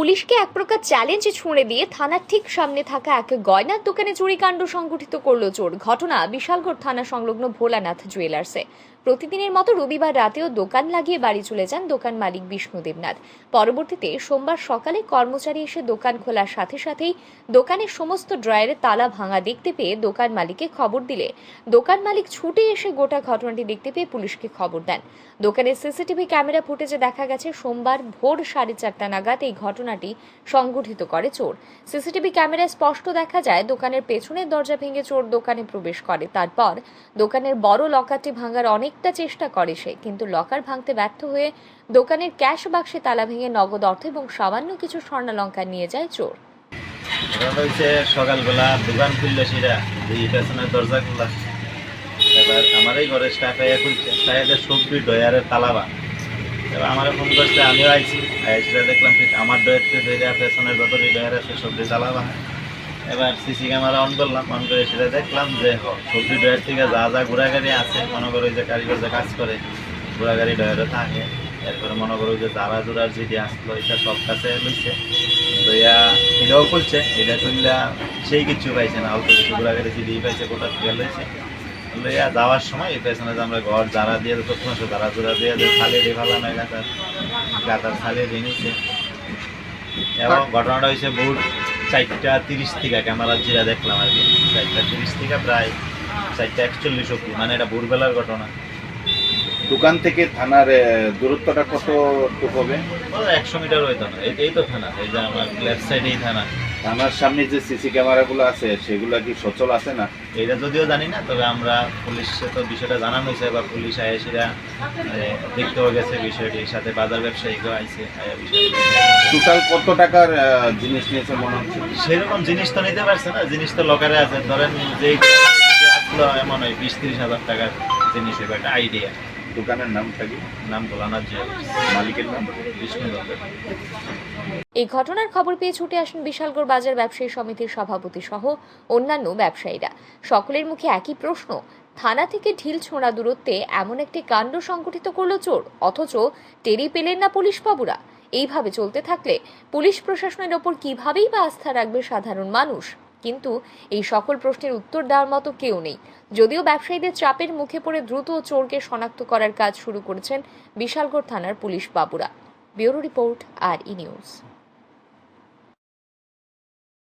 পুলিশকে এক প্রকার চ্যালেঞ্জ ছুঁড়ে দিয়ে থানার ঠিক সামনে থাকা এক গয়নার দোকানে চুরিকাণ্ড সংঘটিত করল চোর। ঘটনা বিশালগড় থানা সংলগ্ন ভোলানাথ জুয়েলার্সে প্রতিদিনের মতো রবিবার রাতেও দোকান লাগিয়ে বাড়ি চলে যান দোকান মালিক বিষ্ণু দেবনাথ। পরবর্তীতে সোমবার সকালে কর্মচারী এসে দোকান খোলার সাথে সাথেই দোকানের সমস্ত ড্রয়ারে তালা ভাঙা দেখতে পেয়ে দোকান মালিককে খবর দিলে। দোকান মালিক ছুটে এসে গোটা ঘটনাটি দেখতে পেয়ে পুলিশকে খবর দেন। দোকানের সিসিটিভি ক্যামেরা ফুটেজে দেখা গেছে, সোমবার ভোর সাড়ে চারটা নাগাদ এই ঘটনাটি সংঘটিত করে চোর। সিসিটিভি ক্যামেরায় স্পষ্ট দেখা যায়, দোকানের পেছনের দরজা ভেঙে চোর দোকানে প্রবেশ করে। তারপর দোকানের বড় লকারটি ভাঙার অনেকটা চেষ্টা করে সে, কিন্তু লকার ভাঙতে ব্যর্থ হয়ে দোকানের ক্যাশ বাক্সে তালা ভেঙে নগদ অর্থ এবং সামান্য কিছু স্বর্ণালঙ্কার নিয়ে যায় চোর। সকালবেলা দোকান খুললো সেটা, এই পেছনের দরজা খোলা এবার আমার এই ঘরে স্টাফ খুলছে তাইতে সবজি ডয়ারের তালাবা এবার আমার ফোন করছে, আমিও আইছি। সেটা দেখলাম, ঠিক আমার ডয়ারতে ধরে পেছনের ভেতরে ডয়ার আছে সবজি তালাবা এবার সিসি ক্যামেরা অন করলাম অন করে সেটা দেখলাম যে, সবজি ডয়ার থেকে যা যা ঘোরাগাড়ি আছে, মনে করো যে কারিগর যে কাজ করে ঘোরাগাড়ি ডয়ারে থাকে। এরপরে মনে করো যে জারা জোড়ার যেটি আসলো, এটা সব কাছে লইছে। লইয়া এটাও খুলছে, এটা খুললা সেই কিছু পাইছে না, অল্প কিছু ঘোরাঘুরি সিডি পাইছে কোথা থেকে লইছে। লইয়া যাওয়ার সময় এই পেছনে যে আমরা ঘর যারা দিয়ে প্রথম যারা জোড়া দিয়ে দিয়ে ভালো নয় গাতার গাতার থালে দিয়ে এবং ঘটনাটা হয়েছে ভোর চারটা তিরিশ থেকে, ক্যামেরা জিরা দেখলাম আর কি। চারটা তিরিশ থেকে প্রায় চারটা একচল্লিশ অব্দি মানে এটা ভোরবেলার ঘটনা। দোকান থেকে থানার দূরত্বটা কতটুকু হবে? একশো মিটার হইতো না। এই- তো থানা এই যে আমার লেফট সাইডেই থানা। থানার সামনে যে সিসি ক্যামেরাগুলো আছে সেগুলো কি সচল আছে না? এটা যদিও জানি না তবে আমরা পুলিশে তো বিষয়টা জানানো হয়েছে বা পুলিশ আয়াসীরা দেখতেও গেছে বিষয়টি সাথে। বাজার ব্যবসায়ীকেও বিষয়টি। টোটাল কত টাকার জিনিস নিয়েছে মনে হচ্ছে? সেরকম জিনিস তো নিতে পারছে না জিনিস তো লকারে আছে। ধরেন আসলো এমন ওই বিশ তিরিশ হাজার টাকার জিনিস একটা আইডিয়া দোকানের নাম ভোলানাথ যে মালিকের নাম, বিষ্ণু এই ঘটনার খবর পেয়ে ছুটে আসেন বিশালগড় বাজার ব্যবসায়ী সমিতির সভাপতি সহ অন্যান্য ব্যবসায়ীরা। সকলের মুখে একই প্রশ্ন, থানা থেকে ঢিল ছোঁড়া দূরত্বে এমন একটি কাণ্ড সংঘটিত করল চোর, অথচ টেরি পেলেন না পুলিশ বাবুরা? এইভাবে চলতে থাকলে পুলিশ প্রশাসনের ওপর কিভাবেই বা আস্থা রাখবে সাধারণ মানুষ? কিন্তু এই সকল প্রশ্নের উত্তর দেওয়ার মতো কেউ নেই। যদিও ব্যবসায়ীদের চাপের মুখে পড়ে দ্রুত চোরকে শনাক্ত করার কাজ শুরু করেছেন বিশালগড় থানার পুলিশ বাবুরা। ব্যুরো রিপোর্ট আর ই নিউজ।